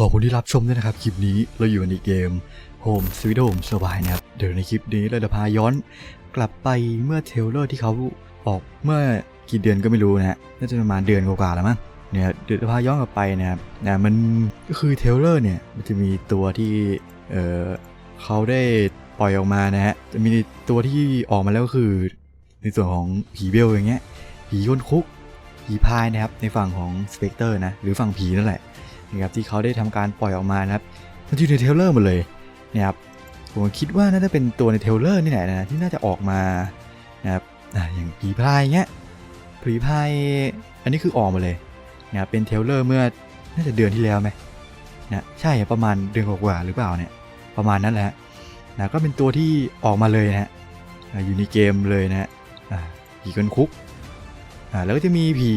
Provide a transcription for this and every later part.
ขอบคุณที่รับชมด้วยนะครับ คลิปนี้เราอยู่ในเกม Home Sweet Home สบายนะครับ เดี๋ยวในคลิปนี้เราจะพาย้อนกลับไปเมื่อเทเลอร์ที่เขาออกเมื่อกี่เดือนก็ไม่รู้นะฮะน่าจะประมาณเดือนกว่าๆแล้วมั้งเนี่ยเดี๋ยวจะพาย้อนกลับไปนะครับนะมันก็คือเทเลอร์เนี่ยมันจะมีตัวที่เออเขาได้ปล่อยออกมานะฮะจะมีตัวที่ออกมาแล้วก็คือ ในส่วนของผีเบลอย่างเงี้ยผียนคุกผีพายนะครับในฝั่งของสเปกเตอร์นะหรือฝั่งผีนั่นแหละ นะครับที่เขาได้ทำการปล่อยออกมานะครับมันอยู่ในเทลเลอร์หมดเลยนะครับผมคิดว่าน่าจะเป็นตัวในเทลเลอร์นี่แหละนะที่น่าจะออกมานะครับอะอย่างผีพายเงี้ยผีพายอันนี้คือออกมาเลยนะครับเป็นเทลเลอร์เมื่อน่าจะเดือนที่แล้วไหมนะใช่ประมาณเดือนกว่าหรือเปล่าเนี่ยประมาณนั้นแหละนะก็เป็นตัวที่ออกมาเลยนะฮะอยู่ในเกมเลยนะฮะอะผีกันคุกอ่าแล้วก็จะมีผี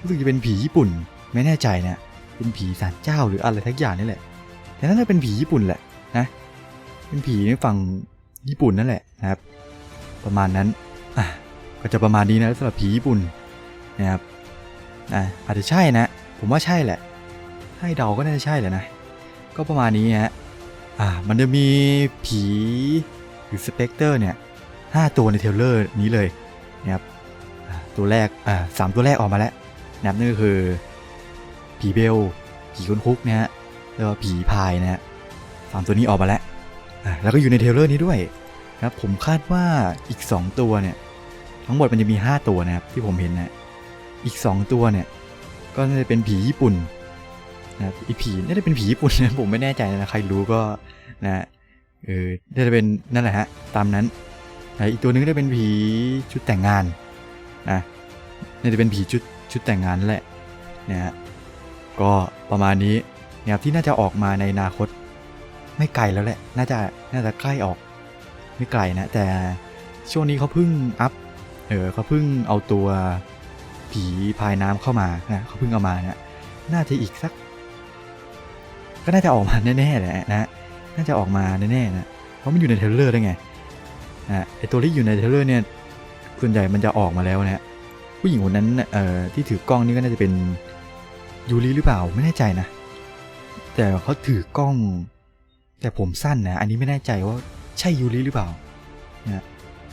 รู้สึกจะเป็นผีญี่ปุ่นไม่แน่ใจนะ เป็นผีศาลเจ้าหรืออะไรทักอย่างนี่แหละ แต่น่าจะเป็นผีญี่ปุ่นแหละนะ เป็นผีในฝั่งญี่ปุ่นนั่นแหละนะครับ ประมาณนั้น อะ ก็จะประมาณนี้นะสำหรับผีญี่ปุ่นนะครับ อะอาจจะใช่นะ ผมว่าใช่แหละ ให้เดาก็น่าจะใช่แหละนะ ก็ประมาณนี้ฮะอ่ามันจะมีผีหรือสเปกเตอร์เนี่ยห้าตัวในเทลเลอร์นี้เลยนะครับตัวแรกอ่าสามตัวแรกออกมาแล้วนะครับนั่นก็คือ ผีเบล ผีคนคุกนะฮะแล้วก็ผีพายนะฮะสามตัวนี้ออกมาแล้วแล้วก็อยู่ในเทเลอร์นี้ด้วยนะครับผมคาดว่าอีก 2 ตัวเนี่ย ทั้งหมดมันจะมี 5 ตัวนะครับที่ผมเห็นนะอีก 2 ตัวเนี่ย ก็น่าจะเป็นผีญี่ปุ่นนะอีกผีน่าจะเป็นผีญี่ปุ่นนะผมไม่แน่ใจนะใครรู้ก็นะเออน่าจะเป็นนั่นแหละฮะตามนั้นอ่าอีกตัวหนึงก็จะเป็นผีชุดแต่งงานนะน่าจะเป็นผีชุดชุดแต่งงานนั่นแหละนะฮะ ก็ประมาณนี้นะครับที่น่าจะออกมาในอนาคต ไม่ไกลแล้วแหละ น่าจะน่าจะใกล้ออก ไม่ไกลนะ แต่ช่วงนี้เขาเพิ่งอัพเออเขาเพิ่งเอาตัวผีพายน้ำเข้ามานะเขาเพิ่งเอามานะน่าจะอีกสัก ก็น่าจะออกมาแน่ๆแหละนะน่าจะออกมาแน่ๆนะเพราะมันอยู่ในเทรลเลอร์ได้ไงนะไอตัวที่อยู่ในเทรลเลอร์เนี่ยส่วนใหญ่มันจะออกมาแล้วนะผู้หญิงคนนั้นเอ่อที่ถือกล้องนี่ก็น่าจะเป็น ยูริหรือเปล่าไม่แน่ใจนะ แต่เขาถือกล้อง แต่ผมสั้นนะ อันนี้ไม่แน่ใจว่าใช่ยูริหรือเปล่านะ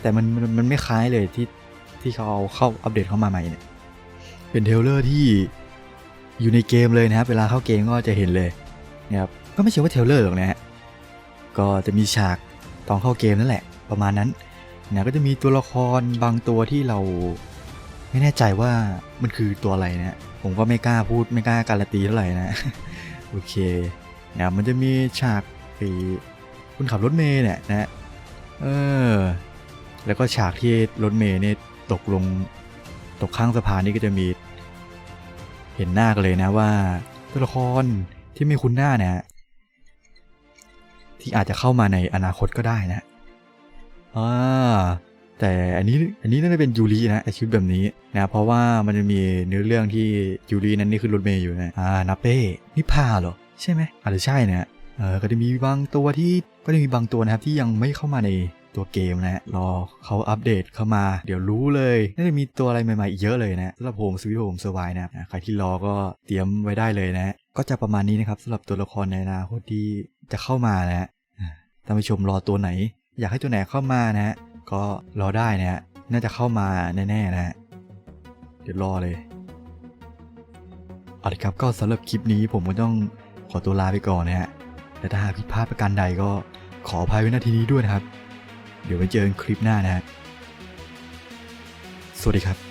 แต่มันมันมันไม่คล้ายเลยที่ที่เขาเอาเข้าอัปเดตเข้ามาใหม่เนี่ย เป็นเทเลอร์ที่อยู่ในเกมเลยนะครับ เวลาเข้าเกมก็จะเห็นเลยนะครับก็ไม่ใช่ว่าเทเลอร์หรอกนะฮะก็จะมีฉากตอนเข้าเกมนั่นแหละ ประมาณนั้นนะก็จะมีตัวละครบางตัวที่เราไม่แน่ใจว่ามันคือตัวอะไรนะ ผมก็ไม่กล้าพูดไม่กล้าการันตีเท่าไหร่นะ โอเคนะมันจะมีฉากไอ้คุณขับรถเมย์เนี่ยนะเออแล้วก็ฉากที่รถเมย์เนี่ยตกลงตกข้างสะพานนี่ก็จะมี เห็นหน้ากันเลยนะว่าตัวละครที่ไม่คุ้นหน้าเนี่ยที่อาจจะเข้ามาในอนาคตก็ได้นะอ่า แต่อันนี้อันนี้น่าจะเป็นยูรินะไอชุดแบบนี้นะเพราะว่ามันจะมีเนื้อเรื่องที่ยูรินั้นนี่คือรถเมย์อยู่นะอ่านาเป้นิพาเหรอใช่ไหมอาจจะใช่นะเออก็จะมีบางตัวที่ก็จะมีบางตัวนะครับที่ยังไม่เข้ามาในตัวเกมนะรอเขาอัปเดตเข้ามา เดี๋ยวรู้เลยน่าจะมีตัวอะไรใหม่ๆอีกเยอะเลยนะสำหรับโฮมสวิตโฮมสวายนะครับอะใครที่รอก็เตรียมไว้ได้เลยนะ ก็จะประมาณนี้นะครับสำหรับตัวละครในอนาคตที่จะเข้ามานะท่านผู้ชมรอตัวไหน อยากให้ตัวไหนเข้ามานะ ก็รอได้นะฮะน่าจะเข้ามาแน่ๆนะฮะเดี๋ยวรอเลยเอาละครับก็สำหรับคลิปนี้ผมก็ต้องขอตัวลาไปก่อนนะฮะแต่ถ้าหากผิดพลาดประการใดก็ขออภัยไว้ณที่นี้ด้วยนะครับ เดี๋ยวไว้เจอกันคลิปหน้านะฮะสวัสดีครับ